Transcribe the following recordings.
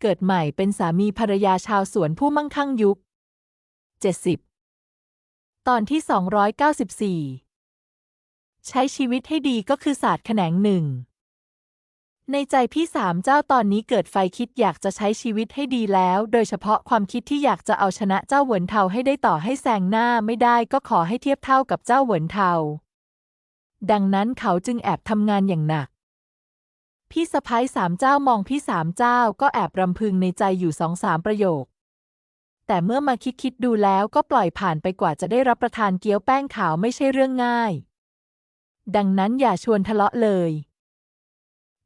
เกิดใหม่เป็นสามีภรรยาชาวสวนผู้มั่งคั่งยุค 70 ตอนที่ 294 ใช้ชีวิตให้ดีก็คือศาสตร์แขนงหนึ่ง ในใจพี่สามเจ้าตอนนี้เกิดไฟคิดอยากจะใช้ชีวิตให้ดีแล้ว โดยเฉพาะความคิดที่อยากจะเอาชนะเจ้าเหวินเทาให้ได้ต่อให้แซงหน้าไม่ได้ก็ขอให้เทียบเท่ากับเจ้าเหวินเทาดังนั้นเขาจึงแอบทำงานอย่างหนัก พี่สะพ้ายสามเจ้ามองพี่สามเจ้าก็แอบรำพึงในใจอยู่สองสามประโยค แต่เมื่อมาคิดคิดดูแล้วก็ปล่อยผ่านไปกว่าจะได้รับประทานเกี๊ยวแป้งขาวไม่ใช่เรื่องง่าย ดังนั้นอย่าชวนทะเลาะเลย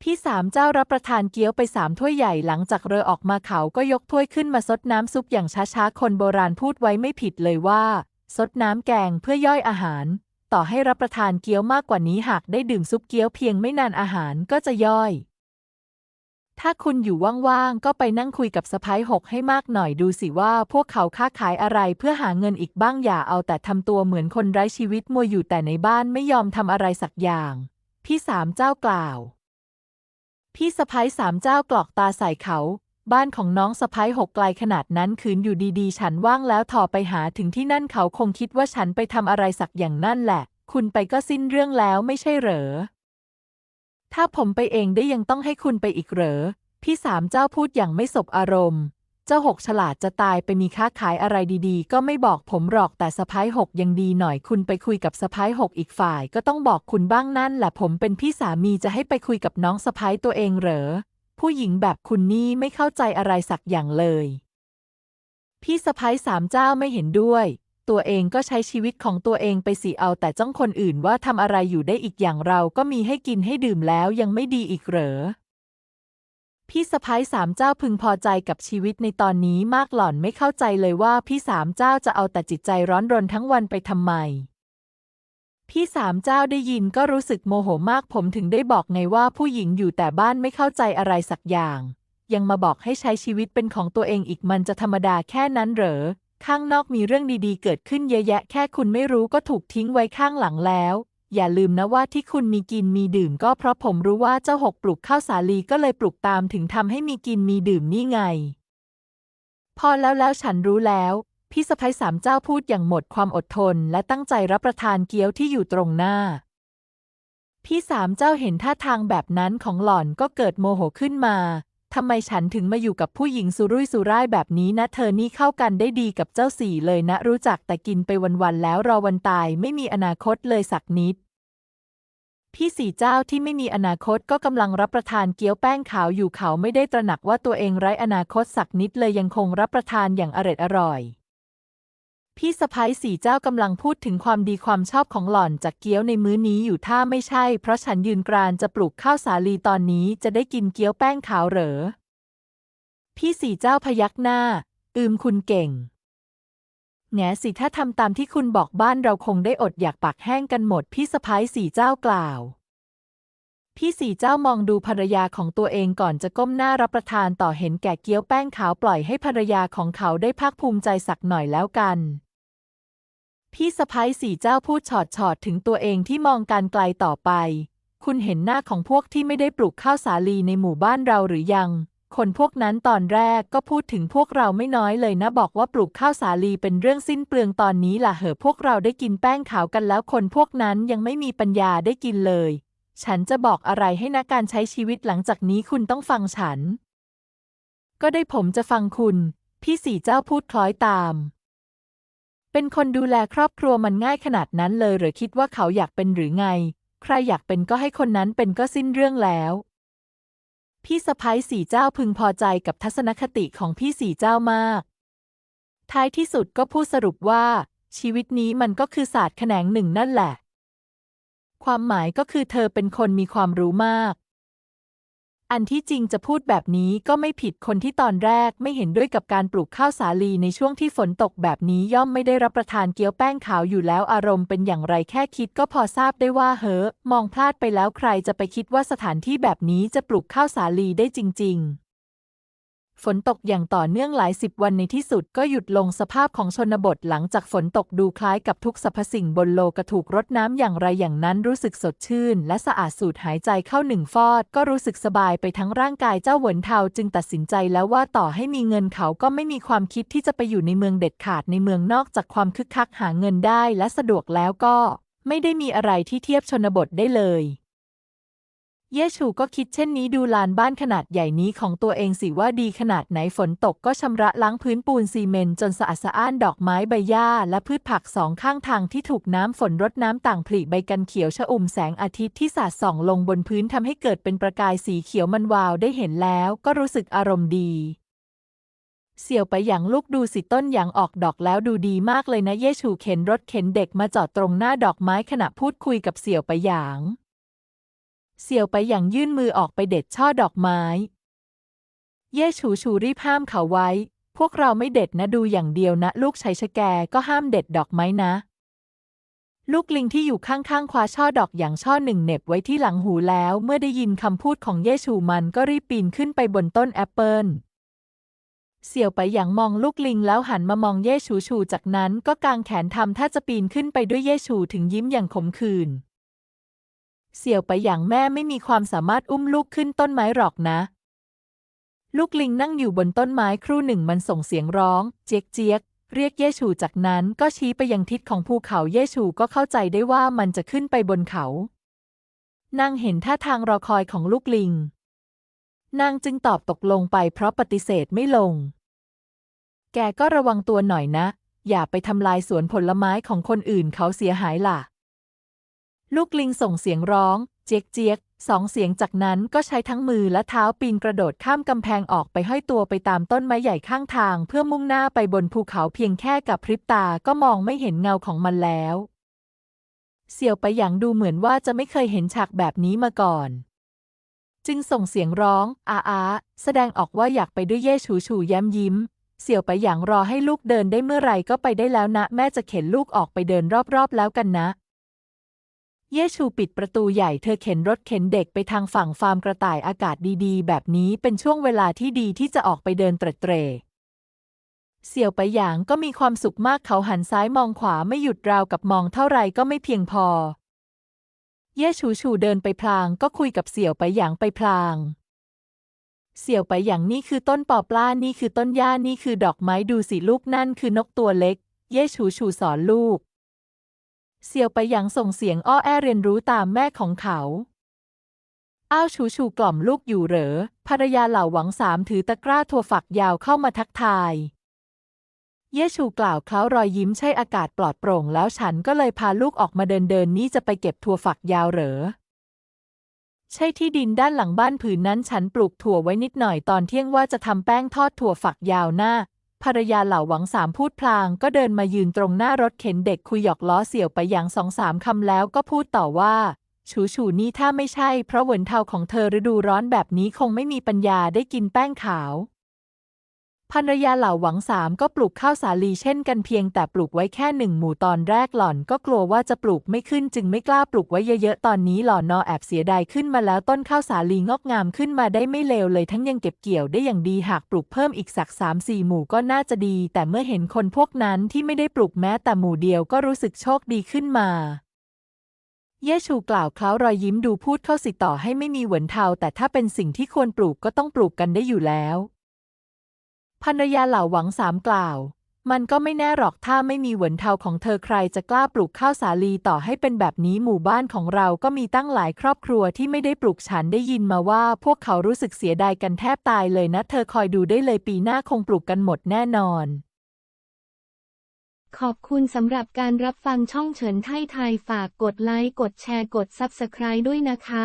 พี่สามเจ้ารับประทานเกี๊ยวไปสามถ้วยใหญ่หลังจากเรือออกมาเขาก็ยกถ้วยขึ้นมาซดน้ำซุปอย่างช้าๆคนโบราณพูดไว้ไม่ผิดเลยว่าซดน้ำแกงเพื่อย่อยอาหาร ต่อให้รับประทานเกี๊ยวมากกว่านี้หากได้ดื่มซุปเกี๊ยวเพียงไม่นานอาหารก็จะย่อย ถ้าคุณอยู่ว่างๆ ก็ไปนั่งคุยกับสะพ้ายหกให้มากหน่อยดูสิว่าพวกเขาค้าขายอะไรเพื่อหาเงินอีกบ้างอย่าเอาแต่ทำตัวเหมือนคนไร้ชีวิตมัวอยู่แต่ในบ้านไม่ยอมทำอะไรสักอย่าง พี่สามเจ้ากล่าว พี่สะพ้ายสามเจ้ากรอกตาใส่เขา บ้านของน้องสะพ้ายหกไกลขนาดนั้นคืนอยู่ดีๆ ฉันว่างแล้วถอไปหาถึงที่นั่นเขาคงคิดว่าฉันไปทำอะไรสักอย่างนั่นแหละ คุณไปก็สิ้นเรื่องแล้วไม่ใช่เหรอ ถ้าผมไปเองได้ยังต้องให้คุณไปอีกเหรอ พี่สามเจ้าพูดอย่างไม่สบอารมณ์ เจ้าหกฉลาดจะตายไปมีค้าขายอะไรดีๆ ก็ไม่บอกผมหรอกแต่สะพ้ายหกยังดีหน่อยคุณไปคุยกับสะพ้ายหกอีกฝ่าย ก็ต้องบอกคุณบ้างนั่นแหละผมเป็นพี่สามีจะให้ไปคุยกับน้องสะพ้ายตัวเองเหรอ ผู้หญิงแบบคุณนี่ไม่เข้าใจอะไรสักอย่างเลย พี่สะพ้ายสามเจ้าไม่เห็นด้วย ตัวเองก็ใช้ชีวิตของตัวเองไปสิเอาแต่จ้องคนอื่นว่าทำอะไรอยู่ได้อีกอย่างเราก็มีให้กินให้ดื่มแล้วยังไม่ดีอีกเหรอ พี่สะพ้ายสามเจ้าพึงพอใจกับชีวิตในตอนนี้มากหล่อนไม่เข้าใจเลยว่าพี่สามเจ้าจะเอาแต่จิตใจร้อนรนทั้งวันไปทำไม พี่สามเจ้าได้ยินก็รู้สึกโมโหมากผมถึงได้บอกไงว่าผู้หญิงอยู่แต่บ้านไม่เข้าใจอะไรสักอย่าง ยังมาบอกให้ใช้ชีวิตเป็นของตัวเองอีกมันจะธรรมดาแค่นั้นเหรอ ข้างนอกมีเรื่องดีๆ เกิดขึ้นเยอะแยะ แค่คุณไม่รู้ก็ถูกทิ้งไว้ข้างหลังแล้ว อย่าลืมนะว่าที่คุณมีกินมีดื่ม ก็เพราะผมรู้ว่าเจ้าหกปลูกข้าวสาลีก็เลยปลูกตามถึงทำให้มีกินมีดื่มนี่ไง พอแล้วแล้วฉันรู้แล้ว พี่สะพ้ยสามเจ้าพูดอย่างหมดความอดทน และตั้งใจรับประทานเกี๊ยวที่อยู่ตรงหน้า พี่สามเจ้าเห็นท่าทางแบบนั้นของหล่อนก็เกิดโมโหขึ้นมาทำไมฉันถึงมาอยู่กับผู้หญิงสุรุ่ยสุร่ายแบบนี้นะ เธอนี่เข้ากันได้ดีกับเจ้าสี่เลยนะ รู้จักแต่กินไปวันๆแล้วรอวันตายไม่มีอนาคตเลยสักนิด พี่สี่เจ้าที่ไม่มีอนาคตก็กำลังรับประทานเกี๊ยวแป้งขาวอยู่เขาไม่ได้ตระหนักว่าตัวเองไร้อนาคตสักนิดเลยยังคงรับประทานอย่างอร็ดอร่อย พี่สะพ้ายสี่เจ้ากำลังพูดถึงความดีความชอบของหล่อนจากเกี๊ยวในมื้อนี้อยู่ถ้าไม่ใช่ เพราะฉันยืนกรานจะปลูกข้าวสาลีตอนนี้จะได้กินเกี๊ยวแป้งขาวเหรอ พี่สี่เจ้าพยักหน้า อืมคุณเก่งแง่สิถ้าทำตามที่คุณบอกบ้านเราคงได้อดอยากปากแห้งกันหมด พี่สะพ้ายสี่เจ้ากล่าว พี่สี่เจ้ามองดูภรรยาของตัวเองก่อนจะก้มหน้ารับประทานต่อเห็นแก่เกี๊ยวแป้งขาวปล่อยให้ภรรยาของเขาได้ภาคภูมิใจสักหน่อยแล้วกัน พี่สะพ้ายสี่เจ้าพูดฉอดฉอดถึงตัวเองที่มองการไกลต่อไป คุณเห็นหน้าของพวกที่ไม่ได้ปลูกข้าวสาลีในหมู่บ้านเราหรือยัง คนพวกนั้นตอนแรกก็พูดถึงพวกเราไม่น้อยเลยนะบอกว่าปลูกข้าวสาลีเป็นเรื่องสิ้นเปลืองตอนนี้ล่ะเหอะพวกเราได้กินแป้งขาวกันแล้วคนพวกนั้นยังไม่มีปัญญาได้กินเลย ฉันจะบอกอะไรให้นะการใช้ชีวิตหลังจากนี้คุณต้องฟังฉัน ก็ได้ผมจะฟังคุณ พี่สี่เจ้าพูดคล้อยตาม เป็นคนดูแลครอบครัวมันง่ายขนาดนั้นเลยหรือคิดว่าเขาอยากเป็นหรือไง ใครอยากเป็นก็ให้คนนั้นเป็นก็สิ้นเรื่องแล้ว พี่สะพ้ยสี่เจ้าพึงพอใจกับทัศนคติของพี่สี่เจ้ามาก ท้ายที่สุดก็พูดสรุปว่า ชีวิตนี้มันก็คือศาสตร์แขนงหนึ่งนั่นแหละ ความหมายก็คือเธอเป็นคนมีความรู้มาก อันที่จริงจะพูดแบบนี้ก็ไม่ผิดคนที่ตอนแรกไม่เห็นด้วยกับการปลูกข้าวสาลีในช่วงที่ฝนตกแบบนี้ย่อมไม่ได้รับประทานเกี๊ยวแป้งขาวอยู่แล้วอารมณ์เป็นอย่างไรแค่คิดก็พอทราบได้ว่าเฮ้อมองพลาดไปแล้วใครจะไปคิดว่าสถานที่แบบนี้จะปลูกข้าวสาลีได้จริง ฝนตกอย่างต่อเนื่องหลายสิบวันในที่สุดก็หยุดลงสภาพของชนบทหลังจากฝนตกดูคล้ายกับทุกสรรพสิ่งบนโลกถูกรดน้ำอย่างไรอย่างนั้นรู้สึกสดชื่น และสะอาดสูดหายใจเข้าหนึ่งฟอด ก็รู้สึกสบายไปทั้งร่างกายเจ้าเหวินเทาจึงตัดสินใจแล้วว่าต่อให้มีเงินเขาก็ไม่มีความคิดที่จะไปอยู่ในเมืองเด็ดขาดในเมืองนอกจากความคึกคักหาเงินได้และสะดวกแล้วก็ ไม่ได้มีอะไรที่เทียบชนบทได้เลย เยชูก็คิดเช่นนี้ดูลานบ้านขนาดใหญ่นี้ของตัวเองสิว่าดีขนาดไหนฝนตกก็ชำระล้างพื้นปูนซีเมนต์จนสะอาดสะอ้านดอกไม้ใบหญ้าและพืชผักสองข้างทางที่ถูกน้ำฝนรดน้ำต่างผลิใบกันเขียวชอุ่มแสงอาทิตย์ที่สาดส่องลงบนพื้นทำให้เกิดเป็นประกายสีเขียวมันวาวได้เห็นแล้วก็รู้สึกอารมณ์ดีเสี่ยวไปอย่างลูกดูสิต้นอย่างออกดอกแล้วดูดีมากเลยนะเยชูเข็นรถเข็นเด็กมาจอดตรงหน้าดอกไม้ขณะพูดคุยกับเสี่ยวไปอย่าง เสี่ยวไปอย่างยื่นมือออกไปเด็ดช่อดอกไม้ เย่ชูชูรีบห้ามเขาไว้ พวกเราไม่เด็ดนะดูอย่างเดียวนะ ลูกชัยชะแกก็ห้ามเด็ดดอกไม้นะ ลูกลิงที่อยู่ข้างๆคว้าช่อดอกอย่างช่อหนึ่งเหน็บไว้ที่หลังหูแล้ว เมื่อได้ยินคำพูดของเย่ชูมันก็รีบปีนขึ้นไปบนต้นแอปเปิลเสี่ยวไปอย่างมองลูกลิงแล้วหันมามองเย่ชูชู จากนั้นก็กางแขนทำถ้าจะปีนขึ้นไปด้วยเย่ชูถึงยิ้มอย่างขมขื่น เสี่ยวไปอย่างแม่ไม่มีความสามารถอุ้มลูกขึ้นต้นไม้หรอกนะ ลูกลิงนั่งอยู่บนต้นไม้ครู่หนึ่งมันส่งเสียงร้อง เจี๊ยกเจี๊ยกเรียกเยชูจากนั้นก็ชี้ไปยังทิศของภูเขาเยชูก็เข้าใจได้ว่ามันจะขึ้นไปบนเขา นางเห็นท่าทางรอคอยของลูกลิง นางจึงตอบตกลงไปเพราะปฏิเสธไม่ลง แกก็ระวังตัวหน่อยนะ อย่าไปทำลายสวนผลไม้ของคนอื่นเขาเสียหายล่ะ ลูกลิงส่งเสียงร้อง เจี๊ยกเจี๊ยกสองเสียงจากนั้นก็ใช้ทั้งมือและเท้าปีนกระโดดข้ามกำแพงออกไปห้อยตัวไปตามต้นไม้ใหญ่ข้างทาง เพื่อมุ่งหน้าไปบนภูเขาเพียงแค่กับพริบตาก็มองไม่เห็นเงาของมันแล้ว เสี่ยวไปอย่างดูเหมือนว่าจะไม่เคยเห็นฉากแบบนี้มาก่อน จึงส่งเสียงร้องอาอาแสดงออกว่าอยากไปด้วยเย่ฉูฉูแย้มยิ้ม เสี่ยวไปอย่างรอให้ลูกเดินได้เมื่อไหร่ก็ไปได้แล้วนะ แม่จะเข็นลูกออกไปเดินรอบๆแล้วกันนะ เยชูปิดประตูใหญ่เธอเข็นรถเข็นเด็กไปทางฝั่งฟาร์มกระต่ายอากาศดีๆ แบบนี้เป็นช่วงเวลาที่ดีที่จะออกไปเดินเตร็เตรเสี่ยวไปหยางก็มีความสุขมากเขาหันซ้ายมองขวาไม่หยุดราวกับมองเท่าไรก็ไม่เพียงพอ เย่ชูชูเดินไปพลางก็คุยกับเสี่ยวไปหยางไปพลาง เสี่ยวไปหยางนี่คือต้นปอปลานี่คือต้นหญ้านี่คือดอกไม้ดูสิลูกนั่นคือนกตัวเล็ก เย่ชูชูสอนลูก เสียวไปหยางส่งเสียงอ้อแอเรียนรู้ตามแม่ของเขา อ้าวชูชูกล่อมลูกอยู่เหรอ ภรรยาเหล่าหวังสามถือตะกร้าถั่วฝักยาวเข้ามาทักทาย เยชูกล่าวเคล้ารอยยิ้มใช่อากาศปลอดโปร่งแล้วฉันก็เลยพาลูกออกมาเดินเดินนี่จะไปเก็บถั่วฝักยาวเหรอ ใช่ที่ดินด้านหลังบ้านผืนนั้นฉันปลูกถั่วไว้นิดหน่อยตอนเที่ยงว่าจะทำแป้งทอดถั่วฝักยาวหน้า ภรรยาเหล่าหวังสามพูดพลาง ก็เดินมายืนตรงหน้ารถเข็นเด็กคุยหยอกล้อเสี่ยวไปอย่างสองสามคำแล้วก็พูดต่อว่า ชูชูนี่ถ้าไม่ใช่ เพราะเหวินเทาของเธอฤดูร้อนแบบนี้คงไม่มีปัญญาได้กินแป้งขาว ภรรยาเหล่าหวังสามก็ปลูกข้าวสาลีเช่นกันเพียงแต่ปลูกไว้แค่หนึ่งหมู่ตอนแรกหล่อนก็กลัวว่าจะปลูกไม่ขึ้นจึงไม่กล้าปลูกไว้เยอะๆตอนนี้หล่อนนอแอบเสียดายขึ้นมาแล้วต้นข้าวสาลีงอกงามขึ้นมาได้ไม่เลวเลยทั้งยังเก็บเกี่ยวได้อย่างดีหากปลูกเพิ่มอีกสักสามสี่หมู่ก็น่าจะดี แต่เมื่อเห็นคนพวกนั้นที่ไม่ได้ปลูกแม้แต่หมู่เดียวก็รู้สึกโชคดีขึ้นมาเยชูกล่าวเคล้ารอยยิ้มดูพูดเข้าสิต่อให้ไม่มีเหวินเทาแต่ถ้าเป็นสิ่งที่ควรปลูกก็ต้องปลูกกันได้อยู่แล้ว ภรรยาเหล่าหวังสามกล่าว มันก็ไม่แน่หรอกถ้าไม่มีเหวินเทาของเธอใครจะกล้าปลูกข้าวสาลีต่อให้เป็นแบบนี้หมู่บ้านของเราก็มีตั้งหลายครอบครัวที่ไม่ได้ปลูกฉันได้ยินมาว่า พวกเขารู้สึกเสียดายกันแทบตายเลยนะ เธอคอยดูได้เลยปีหน้าคงปลูกกันหมดแน่นอนขอบคุณสำหรับการรับฟังช่องเฉินไทยไทยฝากกดไลค์ กดแชร์ กด Subscribe ด้วยนะคะ